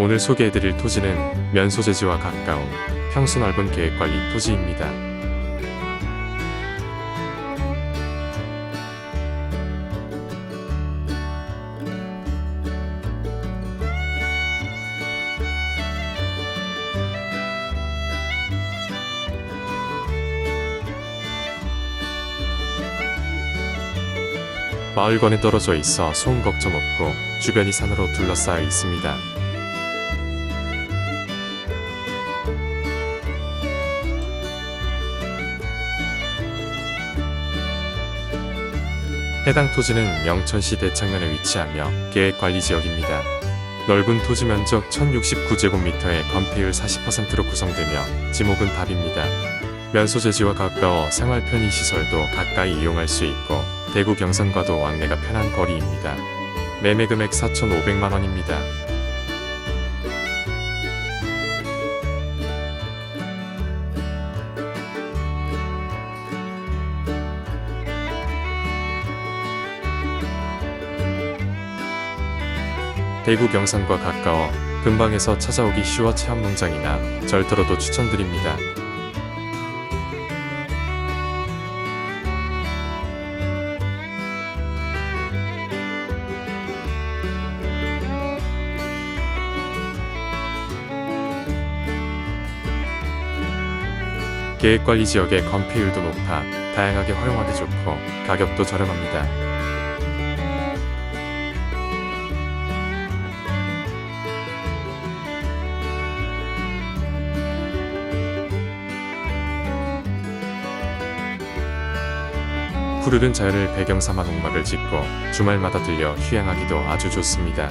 오늘 소개해드릴 토지는 면소재지와 가까운 평수 넓은 계획관리 토지입니다. 마을권에 떨어져 있어 소음 걱정 없고 주변이 산으로 둘러싸여 있습니다. 해당 토지는 영천시 대창면에 위치하며 계획관리지역입니다. 넓은 토지 면적 1069제곱미터의 건폐율 40%로 구성되며 지목은 답입니다. 면소재지와 가까워 생활 편의 시설도 가까이 이용할 수 있고 대구 경산과도 왕래가 편한 거리입니다. 매매 금액 4,500만 원입니다. 대구 경산과 가까워 근방에서 찾아오기 쉬워 체험 농장이나 절터로도 추천드립니다. 계획관리 지역의 건폐율도 높아 다양하게 활용하기 좋고 가격도 저렴합니다. 푸르른 자연을 배경 삼아 농막을 짓고 주말마다 들려 휴양하기도 아주 좋습니다.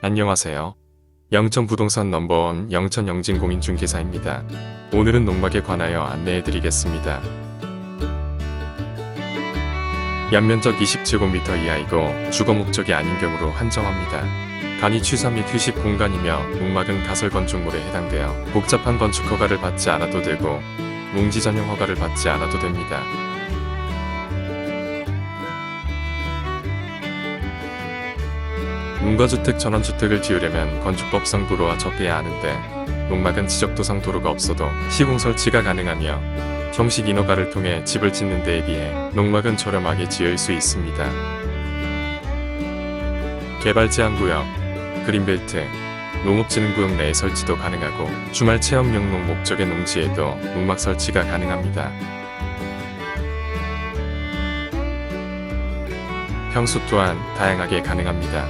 안녕하세요. 영천 부동산 넘버원 영천 영진 공인중개사입니다. 오늘은 농막에 관하여 안내해 드리겠습니다. 연면적 20제곱미터 이하이고 주거 목적이 아닌 경우로 한정합니다. 간이 취사 및 휴식 공간이며 농막은 가설 건축물에 해당되어 복잡한 건축 허가를 받지 않아도 되고 농지 전용 허가를 받지 않아도 됩니다. 문가주택 전원주택을 지으려면 건축법상 도로와 접해야 하는데 농막은 지적도상 도로가 없어도 시공 설치가 가능하며 정식 인허가를 통해 집을 짓는 데에 비해 농막은 저렴하게 지을 수 있습니다. 개발 제한 구역, 그린벨트, 농업진흥구역 내에 설치도 가능하고 주말 체험 영농 목적의 농지에도 농막 설치가 가능합니다. 평수 또한 다양하게 가능합니다.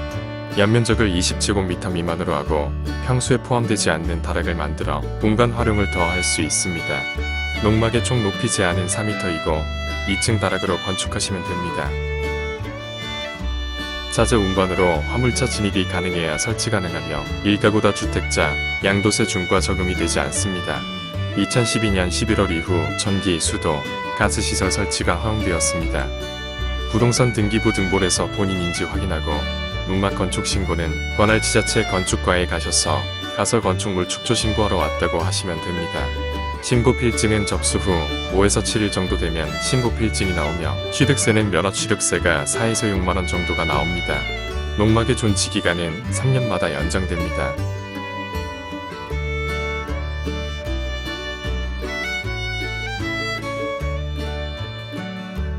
연면적을 20제곱미터 미만으로 하고 평수에 포함되지 않는 다락을 만들어 공간 활용을 더 할 수 있습니다. 농막의 총 높이 제한은 4m이고 2층 다락으로 건축하시면 됩니다. 자재 운반으로 화물차 진입이 가능해야 설치 가능하며 일가구다 주택자, 양도세 중과 적용이 되지 않습니다. 2012년 11월 이후 전기, 수도, 가스시설 설치가 허용되었습니다. 부동산 등기부 등본에서 본인인지 확인하고 농막 건축 신고는 관할 지자체 건축과에 가셔서 가설 건축물 축조 신고하러 왔다고 하시면 됩니다. 신고 필증은 접수 후 5에서 7일 정도 되면 신고 필증이 나오며 취득세는 면허 취득세가 4에서 6만 원 정도가 나옵니다. 농막의 존치 기간은 3년마다 연장됩니다.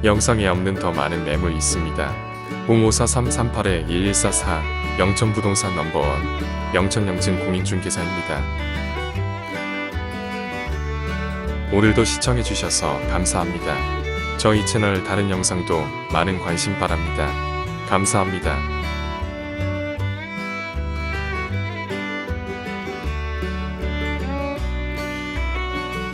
영상에 없는 더 많은 매물 있습니다. 054-338-1144 영천부동산 넘버원 영천영진 공인중개사입니다. 오늘도 시청해주셔서 감사합니다. 저희 채널 다른 영상도 많은 관심 바랍니다. 감사합니다.